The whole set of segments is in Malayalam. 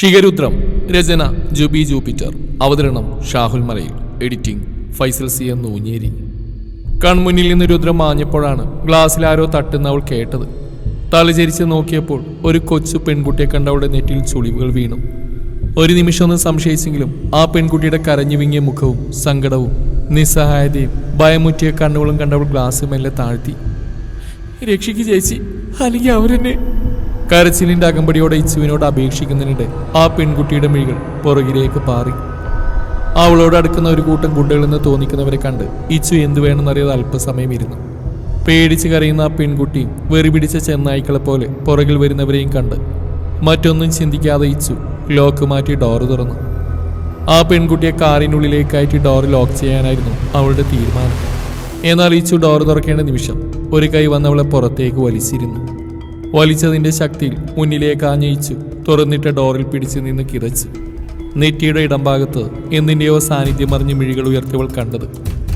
ഷിഗരുദ്രം രചന ജുബി ജൂപ്പിറ്റർ. അവതരണം Shahul Malayil. Editing Faisal C M Noonjeri. കൺമുന്നിൽ നിന്ന് രുദ്രം മാഞ്ഞപ്പോഴാണ് ഗ്ലാസ്സിൽ ആരോ തട്ടുന്ന അവൾ കേട്ടത്. തലചരിച്ച് നോക്കിയപ്പോൾ ഒരു കൊച്ചു പെൺകുട്ടിയെ കണ്ട അവളുടെ നെറ്റിൽ ചുളിവുകൾ വീണു. ഒരു നിമിഷം ഒന്ന് സംശയിച്ചെങ്കിലും ആ പെൺകുട്ടിയുടെ കരഞ്ഞു വിങ്ങിയ മുഖവും സങ്കടവും നിസ്സഹായതയും ഭയമുറ്റിയ കണ്ണുകളും കണ്ടവൾ ഗ്ലാസ് മെല്ലെ താഴ്ത്തി. രക്ഷിക്ക് ചേച്ചി അല്ലെങ്കിൽ അവരെന്നെ കരച്ചിലിന്റെ അകമ്പടിയോടെ ഇച്ചുവിനോട് അപേക്ഷിക്കുന്നതിനിടെ ആ പെൺകുട്ടിയുടെ മിഴികൾ പുറകിലേക്ക് പാറി. അവളോട് അടുക്കുന്ന ഒരു കൂട്ടം ഗുണ്ടകളെന്ന് തോന്നിക്കുന്നവരെ കണ്ട് ഇച്ചു എന്തു വേണമെന്നറിയാതെ അല്പസമയം ഇരുന്നു. പേടിച്ച് കരയുന്ന ആ പെൺകുട്ടിയും വെറിപിടിച്ച ചെന്നായ്ക്കളെ പോലെ പുറകിൽ വരുന്നവരെയും കണ്ട്. മറ്റൊന്നും ചിന്തിക്കാതെ ഇച്ചു ലോക്ക് മാറ്റി ഡോർ തുറന്നു. ആ പെൺകുട്ടിയെ കാറിനുള്ളിലേക്ക് ഡോർ ലോക്ക് ചെയ്യാനായിരുന്നു അവളുടെ തീരുമാനം. എന്നാൽ ഇച്ചു ഡോർ തുറക്കേണ്ട നിമിഷം ഒരു കൈ വന്നവളെ പുറത്തേക്ക് വലിച്ചിരുന്നു. വലിച്ചതിന്റെ ശക്തിയിൽ മുന്നിലേക്ക് ആഞ്ഞയിച്ചു. തുറന്നിട്ട ഡോറിൽ പിടിച്ചു നിന്ന് കിതച്ചു നെറ്റിയുടെ ഇടംഭാഗത്ത് എന്തിന്റെയോ സാന്നിധ്യം അറിഞ്ഞ് മിഴികൾ ഉയർത്തിയവൾ കണ്ടത്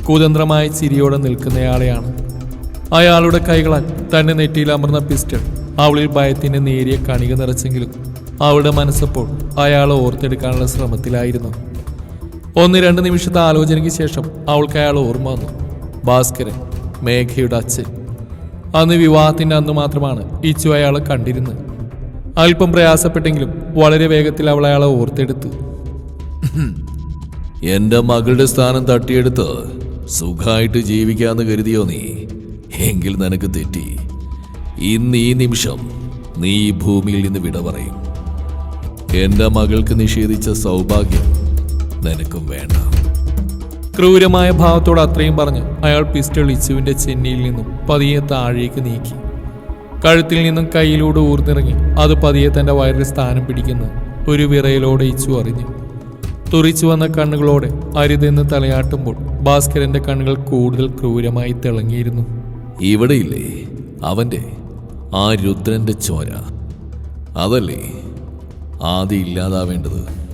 കുതന്ത്രമായ ചിരിയോടെ നിൽക്കുന്നയാളെയാണ്. അയാളുടെ കൈകളാൽ തന്റെ നെറ്റിയിൽ അമർന്ന പിസ്റ്റൾ അവളിൽ ഭയത്തിന്റെ നേരിയ കണിക നിറച്ചെങ്കിലും അവളുടെ മനസ്സപ്പോൾ അയാളെ ഓർത്തെടുക്കാനുള്ള ശ്രമത്തിലായിരുന്നു. ഒന്ന് രണ്ട് നിമിഷത്തെ ആലോചനയ്ക്ക് ശേഷം അവൾക്ക് അയാൾ ഓർമ്മ വന്നു. ഭാസ്കരൻ മേഘയുടെ അച്ഛൻ. അന്ന് വിവാഹത്തിന്റെ അന്ന് മാത്രമാണ് ഇച്ചു അയാളെ കണ്ടിരുന്നത്. അല്പം പ്രയാസപ്പെട്ടെങ്കിലും വളരെ വേഗത്തിൽ അവൾ അയാളെ ഓർത്തെടുത്തു. എന്റെ മകളുടെ സ്ഥാനം തട്ടിയെടുത്ത് സുഖമായിട്ട് ജീവിക്കാന്ന് കരുതിയോ നീ? എങ്കിൽ നിനക്ക് തെറ്റി. ഇന്ന് ഈ നിമിഷം നീ ഈ ഭൂമിയിൽ നിന്ന് വിട പറയും. എന്റെ മകൾക്ക് നിഷേധിച്ച സൗഭാഗ്യം നിനക്കും വേണ്ട. ക്രൂരമായ ഭാവത്തോട് അത്രയും പറഞ്ഞ് അയാൾ പിസ്റ്റൾ ഇച്ചുവിന്റെ ചെന്നിയിൽ നിന്നും പതിയെ താഴേക്ക് നീക്കി. കഴുത്തിൽ നിന്നും കയ്യിലൂടെ ഊർന്നിറങ്ങി അത് പതിയെ തന്റെ വയറിൽ സ്ഥാനം പിടിക്കുന്ന. ഒരു വിറയലോടെ ഇച്ചു അറിഞ്ഞു. തുറിച്ചു വന്ന കണ്ണുകളോടെ അരുതെന്ന് തലയാട്ടുമ്പോൾ ഭാസ്കരന്റെ കണ്ണുകൾ കൂടുതൽ ക്രൂരമായി തിളങ്ങിയിരുന്നു. ഇവിടെയില്ലേ അവന്റെ ആ രുദ്രന്റെ ചോര? അതല്ലേ ആദ്യം ഇല്ലാതാവേണ്ടത്?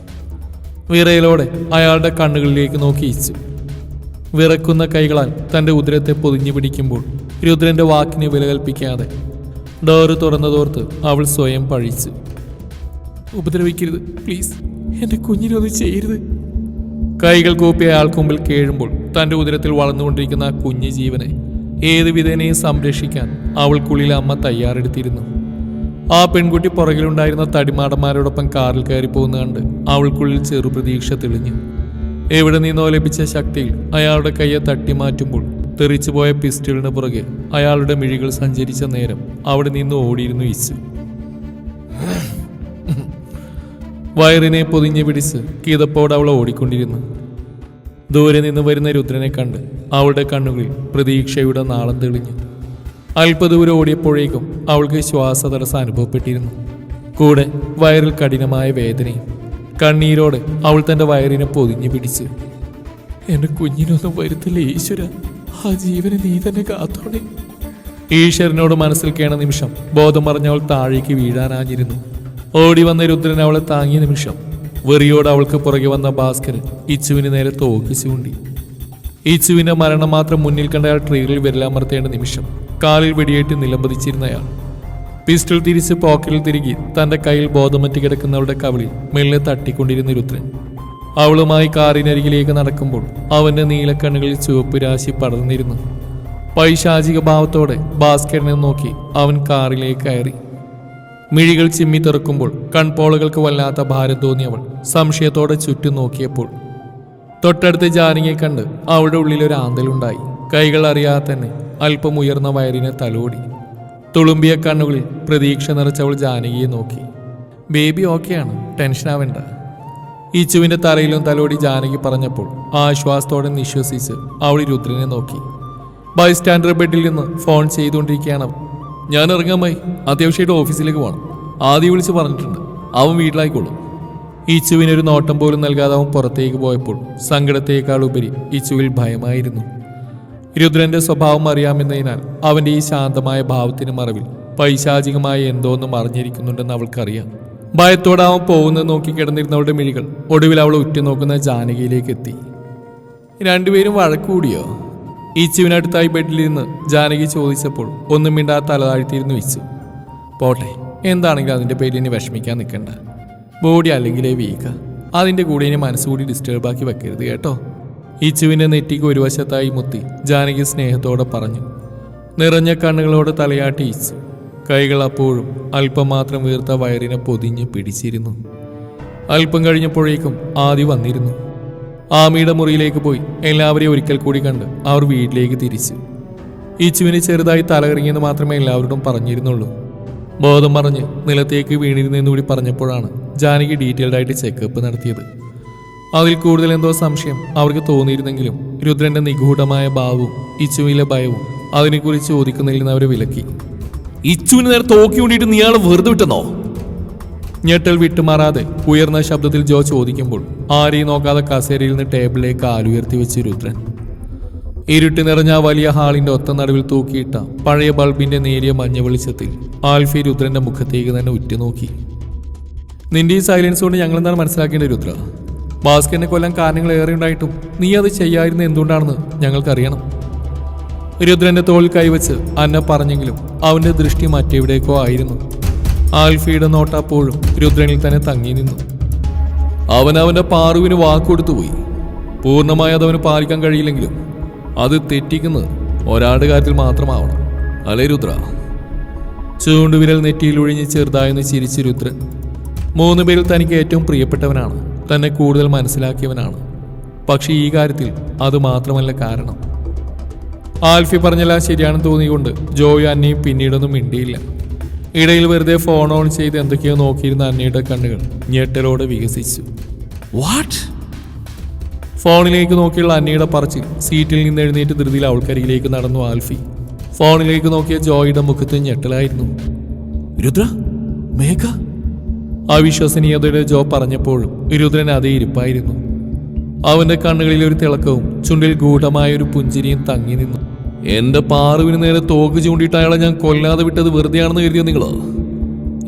വിറയലോടെ അയാളുടെ കണ്ണുകളിലേക്ക് നോക്കി ഇച്ചു. വിറക്കുന്ന കൈകളാൽ തന്റെ ഉദരത്തെ പൊതിഞ്ഞു പിടിക്കുമ്പോൾ രുദ്രന്റെ വാക്കിനെ വില കൽപ്പിക്കാതെ ഡോറ് തുറന്നതോർത്ത് അവൾ സ്വയം പഴിച്ചു. ഉപദ്രവിക്കരുത് പ്ലീസ്. എന്റെ കുഞ്ഞിനൊന്നും ചെയ്യരുത്. കൈകൾ കൂപ്പി അയാൾക്ക് മുമ്പിൽ കേഴുമ്പോൾ തന്റെ ഉദരത്തിൽ വളർന്നുകൊണ്ടിരിക്കുന്ന ആ കുഞ്ഞു ജീവനെ ഏത് വിധേനയും സംരക്ഷിക്കാൻ അവൾക്കുള്ളിൽ അമ്മ തയ്യാറെടുത്തിരുന്നു. ആ പെൺകുട്ടി പുറകിലുണ്ടായിരുന്ന തടിമാടന്മാരോടൊപ്പം കാറിൽ കയറി പോകുന്ന കണ്ട് അവൾക്കുള്ളിൽ ചെറുപ്രതീക്ഷ തെളിഞ്ഞു. എവിടെ നിന്നോ ലഭിച്ച ശക്തിയിൽ അയാളുടെ കയ്യെ തട്ടിമാറ്റുമ്പോൾ തെറിച്ചുപോയ പിസ്റ്റളിന് പുറകെ അയാളുടെ മിഴികൾ സഞ്ചരിച്ച നേരം അവിടെ നിന്ന് ഓടിയിരുന്നു ഇച്ചു വയറിനെ പൊതിഞ്ഞു പിടിച്ച് കീതപ്പോടെ അവൾ ഓടിക്കൊണ്ടിരുന്നു. ദൂരെ നിന്ന് വരുന്ന രുദ്രനെ കണ്ട് അവളുടെ കണ്ണുകളിൽ പ്രതീക്ഷയുടെ നാളം തെളിഞ്ഞു. അല്പദൂരം ഓടിയപ്പോഴേക്കും അവൾക്ക് ശ്വാസതടസ്സം അനുഭവപ്പെട്ടിരുന്നു. കൂടെ വയറിൽ കഠിനമായ വേദനയും കണ്ണീരോടെ അവൾ തന്റെ വയറിനെ പൊതിഞ്ഞു പിടിച്ച്. എന്റെ കുഞ്ഞിനൊന്നും വരുത്തില്ല ഈശ്വര? ആ ജീവനെ നീ തന്നെ കാത്തോണേ ഈശ്വരനോട് മനസ്സിൽ കേണ നിമിഷം ബോധം പറഞ്ഞവൾ താഴേക്ക് വീഴാനാഞ്ഞിരുന്നു. ഓടി വന്ന രുദ്രൻ അവളെ താങ്ങിയ നിമിഷം വെറിയോട് അവൾക്ക് പുറകെ വന്ന ഭാസ്കരൻ ഇച്ചുവിന് നേരെ തോക്ക് ചൂണ്ടി. ഇച്ചുവിന്റെ മരണം മാത്രം മുന്നിൽ കണ്ട അയാൾ ട്രെയിനിൽ വിരലാമർത്തേണ്ട നിമിഷം കാലിൽ വെടിയേറ്റ് നിലംപതിച്ചിരുന്ന അയാൾ പിസ്റ്റൾ തിരിച്ച് പോക്കറ്റിൽ തിരികെ തന്റെ കയ്യിൽ ബോധമറ്റ് കിടക്കുന്നവളുടെ കവിളിൽ മെല്ലെ തട്ടിക്കൊണ്ടിരുന്ന രുദ്രൻ. അവളുമായി കാറിനരികിലേക്ക് നടക്കുമ്പോൾ അവന്റെ നീലക്കണ്ണുകളിൽ ചുവപ്പ് രാശി പടർന്നിരുന്നു. പൈശാചിക ഭാവത്തോടെ ഭാസ്കരനെ നോക്കി അവൻ കാറിലേക്ക് കയറി. മിഴികൾ ചിമ്മി തുറക്കുമ്പോൾ കൺപോളുകൾക്ക് വല്ലാത്ത ഭാരം തോന്നിയവൾ സംശയത്തോടെ ചുറ്റും നോക്കിയപ്പോൾ. തൊട്ടടുത്ത് ജാനകിയെ കണ്ട് അവളുടെ ആന്തലുണ്ടായി കൈകൾ അറിയാതെ തന്നെ അല്പം ഉയർന്ന വയറിനെ തലോടി. തുളുമ്പിയ കണ്ണുകളിൽ പ്രതീക്ഷ നിറച്ചവൾ ജാനകിയെ നോക്കി. ബേബി ഓക്കെയാണ് ടെൻഷൻ ആവേണ്ട. ഈച്ചുവിന്റെ തറയിലും തലോടി ജാനകി പറഞ്ഞപ്പോൾ ആശ്വാസത്തോടെ നിശ്വസിച്ച് അവൾ രുദ്രനെ നോക്കി. ബൈസ്റ്റാൻഡർ ബെഡിൽ നിന്ന് ഫോൺ ചെയ്തുകൊണ്ടിരിക്കുകയാണ് അവൻ. ഞാൻ ഇറങ്ങാമായി അത്യാവശ്യമായിട്ട് ഓഫീസിലേക്ക് പോകണം ആദ്യം വിളിച്ച് പറഞ്ഞിട്ടുണ്ട്. അവൻ വീട്ടിലായിക്കോളും. ഇച്ചുവിനൊരു നോട്ടം പോലും നൽകാതെ അവൻ പുറത്തേക്ക് പോയപ്പോൾ സങ്കടത്തേക്കാൾ ഉപരി ഇച്ചുവിൽ ഭയമായിരുന്നു. രുദ്രന്റെ സ്വഭാവം അറിയാമെന്നതിനാൽ അവന്റെ ഈ ശാന്തമായ ഭാവത്തിന് മറവിൽ പൈശാചികമായ എന്തോന്ന് മറിഞ്ഞിരിക്കുന്നുണ്ടെന്ന് അവൾക്കറിയാം. ഭയത്തോടെ അവൻ പോകുന്നത് നോക്കി കിടന്നിരുന്നവളുടെ മിഴികൾ ഒടുവിൽ അവൾ ഉറ്റുനോക്കുന്ന ജാനകിയിലേക്ക് എത്തി. രണ്ടുപേരും വഴക്കൂടിയോ? ഈച്ചുവിനടുത്തായി ബെഡിലിരുന്ന് ജാനകി ചോദിച്ചപ്പോൾ ഒന്നും മിണ്ടാ തല താഴ്ത്തിയിരുന്നു വെച്ചു പോട്ടെ എന്താണെങ്കിലും അതിന്റെ പേരിൽ ഇനി വിഷമിക്കാൻ നിൽക്കണ്ട. ബോഡി അല്ലെങ്കിലേ വീക്ക അതിന്റെ കൂടെ ഇനി മനസ്സുകൂടി ഡിസ്റ്റർബ് ആക്കി വെക്കരുത് കേട്ടോ. ഇച്ചുവിന്റെ നെറ്റിക്ക് ഒരു വശത്തായി മുത്തി ജാനകി സ്നേഹത്തോടെ പറഞ്ഞു. നിറഞ്ഞ കണ്ണുകളോട് തലയാട്ടി ഈച്ചു. കൈകൾ അപ്പോഴും അല്പം മാത്രം വീർത്ത വയറിനെ പൊതിഞ്ഞ് പിടിച്ചിരുന്നു. അല്പം കഴിഞ്ഞപ്പോഴേക്കും ആദി വന്നിരുന്നു. ആമിയുടെ മുറിയിലേക്ക് പോയി എല്ലാവരെയും ഒരിക്കൽ കൂടി കണ്ട് അവർ വീട്ടിലേക്ക് തിരിച്ചു. ഈച്ചുവിന് ചെറുതായി തലകറങ്ങിയെന്ന് മാത്രമേ എല്ലാവരോടും പറഞ്ഞിരുന്നുള്ളൂ. ബോധം പറഞ്ഞ് നിലത്തേക്ക് വീണിരുന്നെന്നുകൂടി പറഞ്ഞപ്പോഴാണ് ജാനകി ഡീറ്റെയിൽഡായിട്ട് ചെക്കപ്പ് നടത്തിയത്. അതിൽ കൂടുതൽ എന്തോ സംശയം അവർക്ക് തോന്നിയിരുന്നെങ്കിലും രുദ്രന്റെ നിഗൂഢമായ ഭാവവും ഇച്ചുവിലെ ഭയവും അതിനെക്കുറിച്ച് ചോദിക്കുന്നതിൽ നിന്ന് അവരെ വിലക്കി. ഇച്ചുവിന് നേരെ തോക്കി കൊണ്ടിട്ട് നീ ആളെ വെറുതെ വിട്ടെന്നോ? ഞെട്ടൽ വിട്ടുമാറാതെ ഉയർന്ന ശബ്ദത്തിൽ ജോ ചോദിക്കുമ്പോൾ ആരെയും നോക്കാതെ കസേരയിൽ നിന്ന് ടേബിളിലേക്ക് കാലുയർത്തി വെച്ച് രുദ്രൻ. ഇരുട്ടി നിറഞ്ഞ വലിയ ഹാളിന്റെ ഒത്ത നടുവിൽ തൂക്കിയിട്ട പഴയ ബൾബിന്റെ നേരിയ മഞ്ഞ വെളിച്ചത്തിൽ ആൽഫി രുദ്രന്റെ മുഖത്തേക്ക് തന്നെ ഉറ്റുനോക്കി. നിന്റെ ഈ സൈലൻസ് കൊണ്ട് ഞങ്ങളെന്താണ് മനസ്സിലാക്കേണ്ടത് രുദ്ര? ഭാസ്കറിനെ കൊല്ലാൻ കാരണങ്ങൾ ഏറെ ഉണ്ടായിട്ടും നീ അത് ചെയ്യാതിരുന്ന എന്തുകൊണ്ടാണെന്ന് ഞങ്ങൾക്കറിയണം. രുദ്രന്റെ തോൾ കൈവച്ച് അന്ന പറഞ്ഞെങ്കിലും അവന്റെ ദൃഷ്ടി മറ്റെവിടേക്കോ ആയിരുന്നു. ആൽഫിയുടെ നോട്ടപ്പോഴും രുദ്രനിൽ തന്നെ തങ്ങി നിന്നു. അവൻ അവന്റെ പാറുവിന് വാക്കുകൊടുത്തു പോയി. പൂർണമായി അതവന് പാലിക്കാൻ കഴിയില്ലെങ്കിലും അത് തെറ്റിക്കുന്നത് ഒരാളുടെ കാര്യത്തിൽ മാത്രമാവണം. അല്ലേ രുദ്ര? ചൂണ്ടുവിരൽ നെറ്റിയിൽ ഒഴിഞ്ഞ് ചെറുതായെന്ന് ചിരിച്ച് രുദ്രൻ മൂന്ന് പേരിൽ തനിക്ക് ഏറ്റവും പ്രിയപ്പെട്ടവനാണ്. തന്നെ കൂടുതൽ മനസ്സിലാക്കിയവനാണ്. പക്ഷേ ഈ കാര്യത്തിൽ അത് മാത്രമല്ല കാരണം. ആൽഫി പറഞ്ഞെല്ലാം ശരിയാണെന്ന് തോന്നിക്കൊണ്ട് ജോയ് അന്നയും പിന്നീടൊന്നും മിണ്ടിയില്ല. ഇടയിൽ വെറുതെ ഫോൺ ഓൺ ചെയ്ത് എന്തൊക്കെയോ നോക്കിയിരുന്ന അന്നയുടെ കണ്ണുകൾ ഞെട്ടലോടെ വികസിച്ചു. വാട്ട് ഫോണിലേക്ക് നോക്കിയുള്ള അന്നയുടെ പറച്ചിൽ സീറ്റിൽ നിന്ന് എഴുന്നേറ്റ് ധൃതിയിൽ അവൾക്കരികിലേക്ക് നടന്നു ആൽഫി. ഫോണിലേക്ക് നോക്കിയ ജോയിയുടെ മുഖത്ത് ഞെട്ടലായിരുന്നു. രുദ്ര? മേഘ? അവിശ്വസനീയതയുടെ ജോ പറഞ്ഞപ്പോഴും രുദ്രൻ അതേ ഇരിപ്പായിരുന്നു. അവന്റെ കണ്ണുകളിൽ ഒരു തിളക്കവും ചുണ്ടിൽ ഗൂഢമായ ഒരു പുഞ്ചിരിയും തങ്ങി നിന്നു. എന്റെ പാറുവിന് നേരെ തോക്ക് ചൂണ്ടിയിട്ട് അയാളെ ഞാൻ കൊല്ലാതെ വിട്ടത് വെറുതെയാണെന്ന് കരുതിയോ നിങ്ങളോ?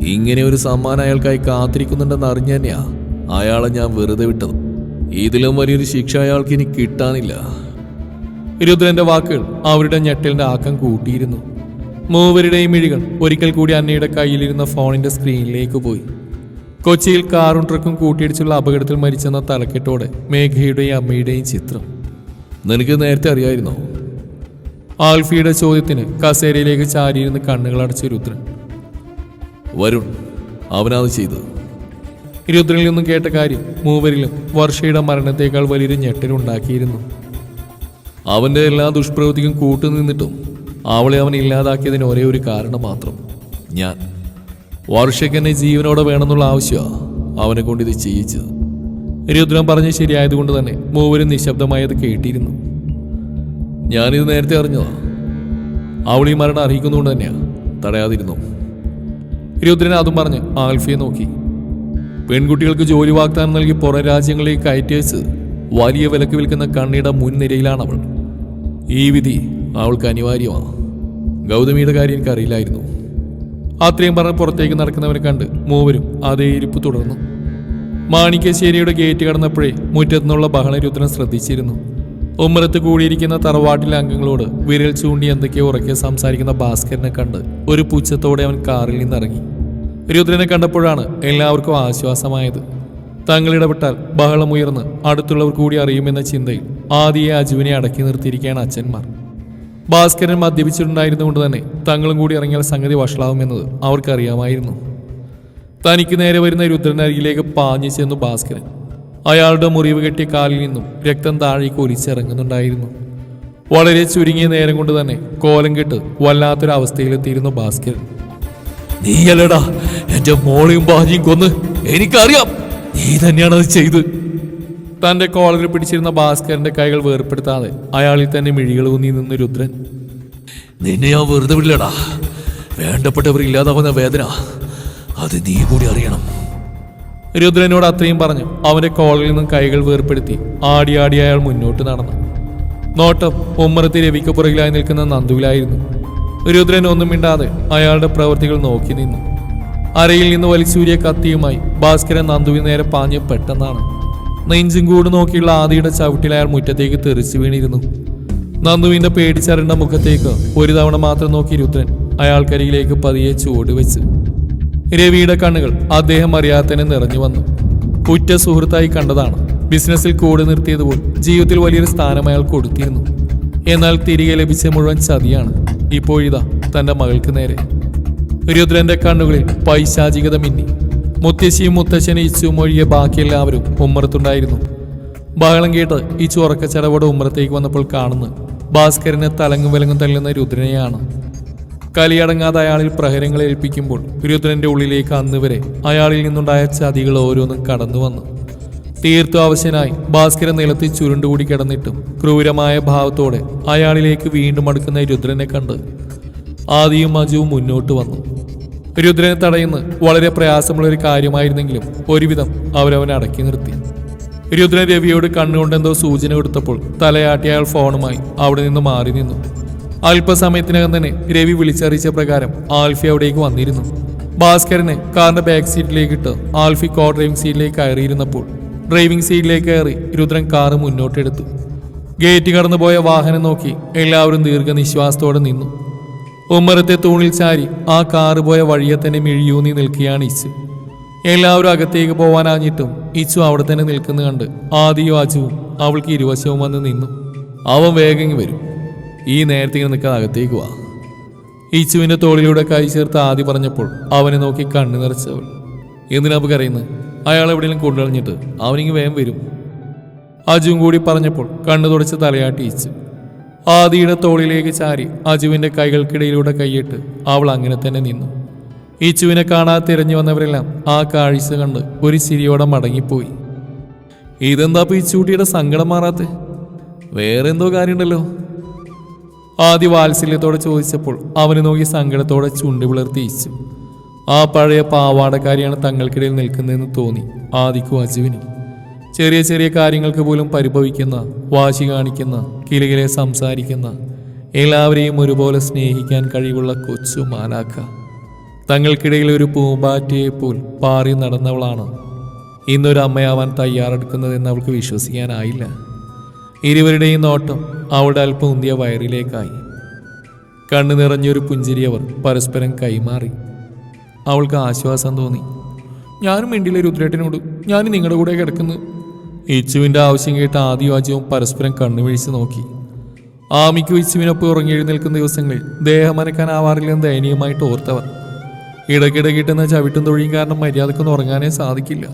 ഇങ്ങനെ ഒരു സമ്മാനം അയാൾക്കായി കാത്തിരിക്കുന്നുണ്ടെന്ന് അറിഞ്ഞു തന്നെയാ അയാളെ ഞാൻ വെറുതെ വിട്ടത്. ഇതിലും വലിയൊരു ശിക്ഷ അയാൾക്ക് ഇനി കിട്ടാനില്ല. രുദ്രന്റെ വാക്കുകൾ അവരുടെ ഞെട്ടലിന്റെ ആക്കം കൂട്ടിയിരുന്നു. മൂവരുടെയും മിഴികൾ ഒരിക്കൽ കൂടി അന്നയുടെ കയ്യിലിരുന്ന ഫോണിന്റെ സ്ക്രീനിലേക്ക് പോയി. കൊച്ചിയിൽ കാറും ട്രക്കും കൂട്ടിയിടിച്ചുള്ള അപകടത്തിൽ മരിച്ചെന്ന തലക്കെട്ടോടെ മേഘയുടെയും അമ്മയുടെയും ചിത്രം. നിനക്ക് നേരത്തെ അറിയായിരുന്നോ? ആൽഫിയുടെ ചോദ്യത്തിന് കസേരയിലേക്ക് ചാരിയിരുന്ന് കണ്ണുകൾ അടച്ച രുദ്രൻ. വരുൺ അവനാണ് ചെയ്തത് രുദ്രനിൽ നിന്നും കേട്ട കാര്യം മൂവരിലും വർഷയുടെ മരണത്തേക്കാൾ വലിയൊരു ഞെട്ടലുണ്ടാക്കിയിരുന്നു അവന്റെ എല്ലാ ദുഷ്പ്രവൃത്തിക്കും കൂട്ടുനിന്നിട്ടും അവളെ അവൻ ഇല്ലാതാക്കിയതിന് ഒരേ ഒരു കാരണം മാത്രം. ഞാൻ. വർഷയ്ക്ക് എന്നെ ജീവനോടെ വേണമെന്നുള്ള ആവശ്യമാണ് അവനെ കൊണ്ട് ഇത് ചെയ്യിച്ചത്. രുദ്രൻ പറഞ്ഞ് ശരിയായതുകൊണ്ട് തന്നെ മൂവരും നിശബ്ദമായി അത് കേട്ടിരുന്നു. ഞാനിത് നേരത്തെ അറിഞ്ഞതാ. അവൾ ഈ മരണം അറിയിക്കുന്നതുകൊണ്ട് തന്നെയാ തടയാതിരുന്നു. രുദ്രൻ അതും പറഞ്ഞ് ആൽഫിയെ നോക്കി. പെൺകുട്ടികൾക്ക് ജോലി വാഗ്ദാനം നൽകി പുറം രാജ്യങ്ങളിലേക്ക് കയറ്റി വെച്ച് വലിയ വിലക്ക് വിൽക്കുന്ന കണ്ണിയുടെ മുൻനിരയിലാണ് അവൾ ഈ വിധി അവൾക്ക് അനിവാര്യമാണ്. ഗൗതമിയുടെ കാര്യം എനിക്കറിയില്ലായിരുന്നു. അത്രയും പറഞ്ഞ് പുറത്തേക്ക് നടക്കുന്നവനെ കണ്ട് മൂവരും അതേ ഇരിപ്പ് തുടർന്നു. മാണിക്യശ്ശേരിയുടെ ഗേറ്റ് കടന്നപ്പോഴേ മുറ്റത്തുനിന്നുള്ള ബഹളരുദ്രൻ ശ്രദ്ധിച്ചിരുന്നു. ഉമ്മറത്ത് കൂടിയിരിക്കുന്ന തറവാട്ടിലെ അംഗങ്ങളോട് വിരൽ ചൂണ്ടി എന്തൊക്കെയോ ഉറക്കെ സംസാരിക്കുന്ന ഭാസ്കരനെ കണ്ട് ഒരു പുച്ഛത്തോടെ അവൻ കാറിൽ നിന്നിറങ്ങി. രുദ്രനെ കണ്ടപ്പോഴാണ് എല്ലാവർക്കും ആശ്വാസമായത്. തങ്ങളിടപെട്ടാൽ ബഹളമുയർന്ന് അടുത്തുള്ളവർ കൂടി അറിയുമെന്ന ചിന്തയിൽ ആദിയെ അജുവിനെ അടക്കി നിർത്തിയിരിക്കുകയാണ് അച്ഛന്മാർ. ഭാസ്കരൻ മദ്യപിച്ചിട്ടുണ്ടായിരുന്നുകൊണ്ട് തന്നെ തങ്ങളും കൂടി ഇറങ്ങിയാൽ സംഗതി വഷളാവുമെന്നത് അവർക്കറിയാമായിരുന്നു. തനിക്ക് നേരെ വരുന്ന രുദ്രനരികിലേക്ക് പാഞ്ഞു ചെന്നു ഭാസ്കരൻ. അയാളുടെ മുറിവ് കെട്ടിയ കാലിൽ നിന്നും രക്തം താഴേക്ക് ഒലിച്ചിറങ്ങുന്നുണ്ടായിരുന്നു. വളരെ ചുരുങ്ങിയ നേരം കൊണ്ട് തന്നെ കോലം കെട്ട് വല്ലാത്തൊരു അവസ്ഥയിലെത്തിയിരുന്നു ഭാസ്കരൻ. നീയല്ലടാ എന്റെ മോളെയും ഭാര്യയും കൊന്ന് എനിക്കറിയാം നീ തന്നെയാണ് അത് ചെയ്ത്. തന്റെ കോളറിൽ പിടിച്ചിരുന്ന ഭാസ്കരന്റെ കൈകൾ വേർപ്പെടുത്താതെ അയാളിൽ തന്നെ മിഴികൾ ഊന്നി നിന്ന് രുദ്രൻ. നിന്നെ ഞാൻ വെറുതെ വിടില്ലടാ. വേണ്ടപ്പെട്ടവർ ഇല്ലാതാവുന്ന വേദന. അത് നീ കൂടി അറിയണം. രുദ്രനോട് അത്രയും പറഞ്ഞു അവന്റെ കോളറിൽ നിന്നും കൈകൾ വേർപ്പെടുത്തി ആടി ആടി അയാൾ മുന്നോട്ട് നടന്നു. നോട്ടം ഉമ്മറത്തി രവിക്ക് പുറകിലായി നിൽക്കുന്ന നന്ദുവിലായിരുന്നു. രുദ്രൻ ഒന്നും മിണ്ടാതെ അയാളുടെ പ്രവൃത്തികൾ നോക്കി നിന്നു. അരയിൽ നിന്ന് വലിച്ചൂരിയ കത്തിയുമായി ഭാസ്കരൻ നന്ദുവിന് നേരെ പാഞ്ഞ് പെട്ടെന്നാണ് നെഞ്ചും കൂട് നോക്കിയുള്ള ആദിയുടെ ചവിട്ടിൽ അയാൾ മുറ്റത്തേക്ക് തെറിച്ചു വീണിരുന്നു. നന്ദുവിന്റെ പേടിച്ചരണ്ട മുഖത്തേക്ക് ഒരു തവണ മാത്രം നോക്കി രുദ്രൻ അയാൾക്കരികിലേക്ക് പതിയെ ചുവട് വെച്ച്. രവിയുടെ കണ്ണുകൾ അദ്ദേഹം അറിയാത്തന്നെ നിറഞ്ഞു വന്നു. ഉറ്റ സുഹൃത്തായി കണ്ടതാണ്. ബിസിനസ്സിൽ കൂടെ നിർത്തിയതുപോൽ ജീവിതത്തിൽ വലിയൊരു സ്ഥാനം അയാൾ കൊടുത്തിരുന്നു. എന്നാൽ തിരികെ ലഭിച്ച മുഴുവൻ ചതിയാണ് ഇപ്പോഴിതാ തന്റെ മകൾക്ക് നേരെ. രുദ്രന്റെ കണ്ണുകളിൽ പൈശാചികത മിന്നി. മുത്തശ്ശിയും മുത്തശ്ശനും ഇച്ചും ഒഴികെ ബാക്കിയെല്ലാവരും ഉമ്മറത്തുണ്ടായിരുന്നു. ബഹളം കേട്ട് ഈ ചെലവോടെ ഉമ്മറത്തേക്ക് വന്നപ്പോൾ കാണുന്നു ഭാസ്കരനെ തലങ്ങും വിലങ്ങും തല്ലുന്ന രുദ്രനെയാണ്. കലിയടങ്ങാതെ അയാളിൽ പ്രഹരങ്ങൾ ഏൽപ്പിക്കുമ്പോൾ രുദ്രന്റെ ഉള്ളിലേക്ക് അന്ന് വരെ അയാളിൽ നിന്നുണ്ടായ ചതികൾ ഓരോന്നും കടന്നു വന്നു. തീർത്തു അവശനായി ഭാസ്കരൻ നിലത്ത് ചുരുണ്ടുകൂടി കിടന്നിട്ടും ക്രൂരമായ ഭാവത്തോടെ അയാളിലേക്ക് വീണ്ടും അടുക്കുന്ന രുദ്രനെ കണ്ട് ആദിയും അജുവും മുന്നോട്ട് വന്നു. രുദ്രനെ തടയുന്ന വളരെ പ്രയാസമുള്ള ഒരു കാര്യമായിരുന്നെങ്കിലും ഒരുവിധം അവരവനെ അടക്കി നിർത്തി. രുദ്രൻ രവിയോട് കണ്ണുകൊണ്ട് എന്തോ സൂചന കൊടുത്തപ്പോൾ തലയാട്ടി അയാൾ ഫോണുമായി അവിടെ നിന്ന് മാറി നിന്നു. അല്പസമയത്തിനകം തന്നെ രവി വിളിച്ചറിയിച്ച പ്രകാരം ആൽഫി അവിടേക്ക് വന്നിരുന്നു. ഭാസ്കരനെ കാറിന്റെ ബാക്ക് സീറ്റിലേക്ക് ഇട്ട് ആൽഫി കോ ഡ്രൈവിംഗ് സീറ്റിലേക്ക് കയറിയിരുന്നപ്പോൾ ഡ്രൈവിംഗ് സീറ്റിലേക്ക് കയറി രുദ്രൻ കാറ് മുന്നോട്ടെടുത്തു. ഗേറ്റ് കടന്നുപോയ വാഹനം നോക്കി എല്ലാവരും ദീർഘനിശ്വാസത്തോടെ നിന്നു. ഉമ്മറത്തെ തൂണിൽ ചാരി ആ കാറ് പോയ വഴിയെ തന്നെ മിഴിയൂന്നി നിൽക്കുകയാണ് ഇച്ചു എല്ലാവരും അകത്തേക്ക് പോവാനാഞ്ഞിട്ടും ഇച്ചു അവിടെ തന്നെ നിൽക്കുന്ന കണ്ട് ആദിയും അജുവും അവൾക്ക് ഇരുവശവും വന്ന് നിന്നു. അവൻ വേഗം വരും. ഈ നേരത്തെ നിൽക്കാതെ അകത്തേക്ക് വാ. ഇച്ചുവിന്റെ തോളിലൂടെ കൈ ചേർത്ത് ആദി പറഞ്ഞപ്പോൾ അവനെ നോക്കി കണ്ണു നിറച്ചവൾ. എന്തിനാ അപ്പൊ കരയുന്നത് അയാൾ എവിടെയെങ്കിലും കൊണ്ടുകളഞ്ഞിട്ട് അവനിങ്ങ് വേഗം വരും. അജുവും കൂടി പറഞ്ഞപ്പോൾ കണ്ണു തുടച്ച് തലയാട്ടി ഇച്ചു ആദിയുടെ തോളിലേക്ക് ചാരി അജുവിന്റെ കൈകൾക്കിടയിലൂടെ കൈയിട്ട് അവൾ അങ്ങനെ തന്നെ നിന്നു. ഈച്ചുവിനെ കാണാതെ തിരഞ്ഞു വന്നവരെല്ലാം ആ കാഴ്ച കണ്ട് ഒരു ചിരിയോടെ മടങ്ങിപ്പോയി. ഇതെന്താ ഈ ചൂട്ടിയുടെ സങ്കടം മാറാത്തെ? വേറെ എന്തോ കാര്യമുണ്ടല്ലോ? ആദ്യ വാത്സല്യത്തോടെ ചോദിച്ചപ്പോൾ അവന് നോക്കി സങ്കടത്തോടെ ചുണ്ടി വിളർത്തി ഇച്ചു ആ പഴയ പാവാടക്കാരിയാണ് തങ്ങൾക്കിടയിൽ നിൽക്കുന്നതെന്ന് തോന്നി ആദിക്കും അജുവിനും. ചെറിയ ചെറിയ കാര്യങ്ങൾക്ക് പോലും പരിഭവിക്കുന്ന വാശി കാണിക്കുന്ന കിലകിലെ സംസാരിക്കുന്ന എല്ലാവരെയും ഒരുപോലെ സ്നേഹിക്കാൻ കഴിവുള്ള കൊച്ചു മാലാക്ക തങ്ങൾക്കിടയിൽ ഒരു പൂമ്പാറ്റയെ പോൽ പാറി നടന്നവളാണ്. ഇന്നൊരു അമ്മയാവാൻ തയ്യാറെടുക്കുന്നതെന്ന് അവൾക്ക് വിശ്വസിക്കാനായില്ല. ഇരുവരുടെയും നോട്ടം അവളുടെ അല്പം ഉന്തിയ വയറിലേക്കായി. കണ്ണു നിറഞ്ഞൊരു പുഞ്ചിരി അവർ പരസ്പരം കൈമാറി. അവൾക്ക് ആശ്വാസം തോന്നി. ഞാനും മിണ്ടില്ല രുദ്രേട്ടനോട്. ഞാനും നിങ്ങളുടെ കൂടെ കിടക്കുന്നു. ഇച്ചുവിന്റെ ആവശ്യം കേട്ട് ആദിവാജ്യവും പരസ്പരം കണ്ണുവീഴ്ച നോക്കി. ആമിക്കും ഇച്ചുവിനൊപ്പം ഉറങ്ങി എഴുന്നേൽക്കുന്ന ദിവസങ്ങളിൽ ദേഹമനക്കാനാവാറില്ലെന്ന് ദയനീയമായിട്ട് ഓർത്തവർ ഇടയ്ക്കിടെ കിട്ടുന്ന ചവിട്ടും തൊഴിയും കാരണം മര്യാദക്കൊന്നും ഉറങ്ങാനേ സാധിക്കില്ല.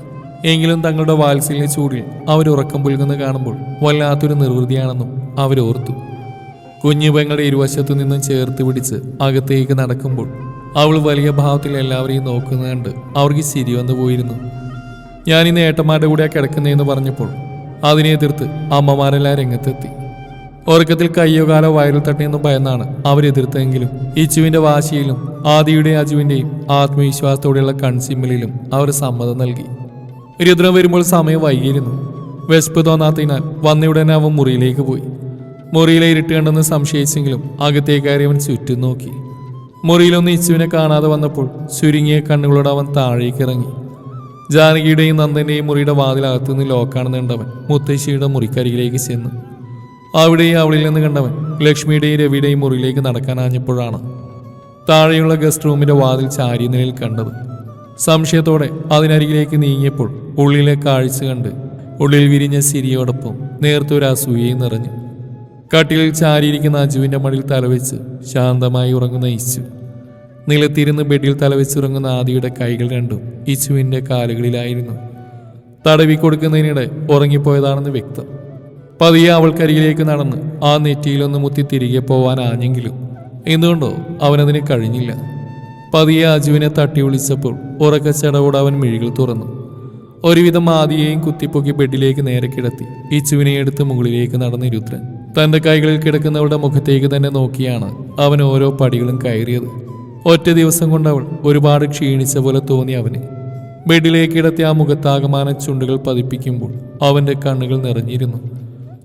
എങ്കിലും തങ്ങളുടെ വാത്സല്യ ചൂടിൽ അവരുറക്കം പുൽകുന്ന കാണുമ്പോൾ വല്ലാത്തൊരു നിർവൃതിയാണെന്നും അവരോർത്തു കുഞ്ഞു പെങ്ങളുടെ ഇരുവശത്തു നിന്നും ചേർത്ത് പിടിച്ച് അകത്തേക്ക് നടക്കുമ്പോൾ അവൾ വലിയ ഭാവത്തിൽ എല്ലാവരെയും നോക്കുന്നത് കണ്ട് അവർക്ക് ചിരി വന്നു പോയിരുന്നു ഞാൻ ഇന്ന് ഏട്ടന്മാരുടെ കൂടെ കിടക്കുന്നതെന്ന് പറഞ്ഞപ്പോൾ അതിനെ എതിർത്ത് അമ്മമാരെല്ലാം രംഗത്തെത്തി. ഉറക്കത്തിൽ കയ്യോ കാലോ വയറിൽ തട്ടിയെന്ന് ഭയന്നാണ് അവരെതിർത്തെങ്കിലും ഇച്ചുവിന്റെ വാശിയിലും ആദിയുടെ അജുവിന്റെയും ആത്മവിശ്വാസത്തോടെയുള്ള കൺസിമ്മലിലും അവർ സമ്മതം നൽകി. രുദ്രം വരുമ്പോൾ സമയം വൈകിയിരുന്നു. വിശപ്പ് തോന്നാത്തതിനാൽ വന്നയുടനെ അവൻ മുറിയിലേക്ക് പോയി. മുറിയിലെ ഇരുട്ടുകണ്ടെന്ന് സംശയിച്ചെങ്കിലും അകത്തേക്ക് കയറി അവൻ ചുറ്റും നോക്കി. മുറിയിലൊന്ന് ഇച്ചുവിനെ കാണാതെ വന്നപ്പോൾ ചുരുങ്ങിയ കണ്ണുകളോട് അവൻ താഴേക്ക് ഇറങ്ങി ജാനകിയുടെയും നന്ദന്റെയും മുറിയുടെ വാതിലകത്തു നിന്ന് ലോക്കാണെന്ന് കണ്ടവൻ മുത്തശ്ശിയുടെ മുറിക്കരികിലേക്ക് ചെന്നു. അവിടെയും അവളിൽ നിന്ന് കണ്ടവൻ ലക്ഷ്മിയുടെയും രവിയുടെയും മുറിയിലേക്ക് നടക്കാനാഞ്ഞപ്പോഴാണ് താഴെയുള്ള ഗസ്റ്റ് റൂമിന്റെ വാതിൽ ചാരി നിലയിൽ കണ്ടത്. സംശയത്തോടെ അതിനരികിലേക്ക് നീങ്ങിയപ്പോൾ ഉള്ളിലെ കാഴ്ച കണ്ട് ഉള്ളിൽ വിരിഞ്ഞ സിരിയോടൊപ്പം നേർത്തൊരു അസൂയയും നിറഞ്ഞു. കട്ടിലിൽ ചാരിയിരിക്കുന്ന അജുവിന്റെ മടിയിൽ തലവെച്ച് ശാന്തമായി ഉറങ്ങുന്ന ഇച്ചു നിലത്തിരുന്ന് ബെഡിൽ തലവെച്ചുറങ്ങുന്ന ആദിയുടെ കൈകൾ രണ്ടും ഇച്ചുവിന്റെ കാലുകളിലായിരുന്നു. തടവി കൊടുക്കുന്നതിനിടെ ഉറങ്ങിപ്പോയതാണെന്ന് വ്യക്തം. പതിയെ അവൾക്കരികിലേക്ക് നടന്ന് ആ നെറ്റിയിലൊന്ന് മുത്തി തിരികെ പോവാൻ ആഞ്ഞെങ്കിലും എന്തുകൊണ്ടോ അവനതിന് കഴിഞ്ഞില്ല. പതിയെ അജുവിനെ തട്ടി വിളിച്ചപ്പോൾ ഉറക്കച്ചടവോടെ അവൻ മിഴികൾ തുറന്നു. ഒരുവിധം ആദിയെയും കുത്തിപ്പൊക്കി ബെഡിലേക്ക് നേരെ കിടത്തി. ഇച്ചുവിനെ എടുത്ത് മുകളിലേക്ക് നടന്ന രുദ്രൻ തന്റെ കൈകളിൽ കിടക്കുന്നവളുടെ മുഖത്തേക്ക് തന്നെ നോക്കിയാണ് അവൻ ഓരോ പടികളും കയറിയത്. ഒറ്റ ദിവസം കൊണ്ട് അവൾ ഒരുപാട് ക്ഷീണിച്ച പോലെ തോന്നി അവന്. ബെഡിലേക്ക് കിടത്തിയ ആ മുഖത്താകമാന ചുണ്ടുകൾ പതിപ്പിക്കുമ്പോൾ അവന്റെ കണ്ണുകൾ നിറഞ്ഞിരുന്നു.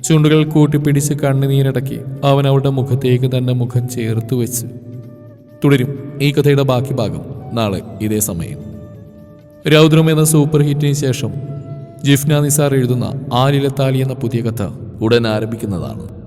ചുണ്ടുകൾ കൂട്ടിപ്പിടിച്ച് കണ്ണുനീരടക്കി അവൻ അവളുടെ മുഖത്തേക്ക് തന്നെ മുഖം ചേർത്ത് വെച്ച്. തുടരും ഈ കഥയുടെ ബാക്കി ഭാഗം നാളെ ഇതേ സമയം. രൗദ്രം എന്ന സൂപ്പർ ഹിറ്റിന് ശേഷം ജിഫ്ന നിസാർ എഴുതുന്ന ആലിലത്താലി എന്ന പുതിയ കഥ ഉടൻ ആരംഭിക്കുന്നതാണ്.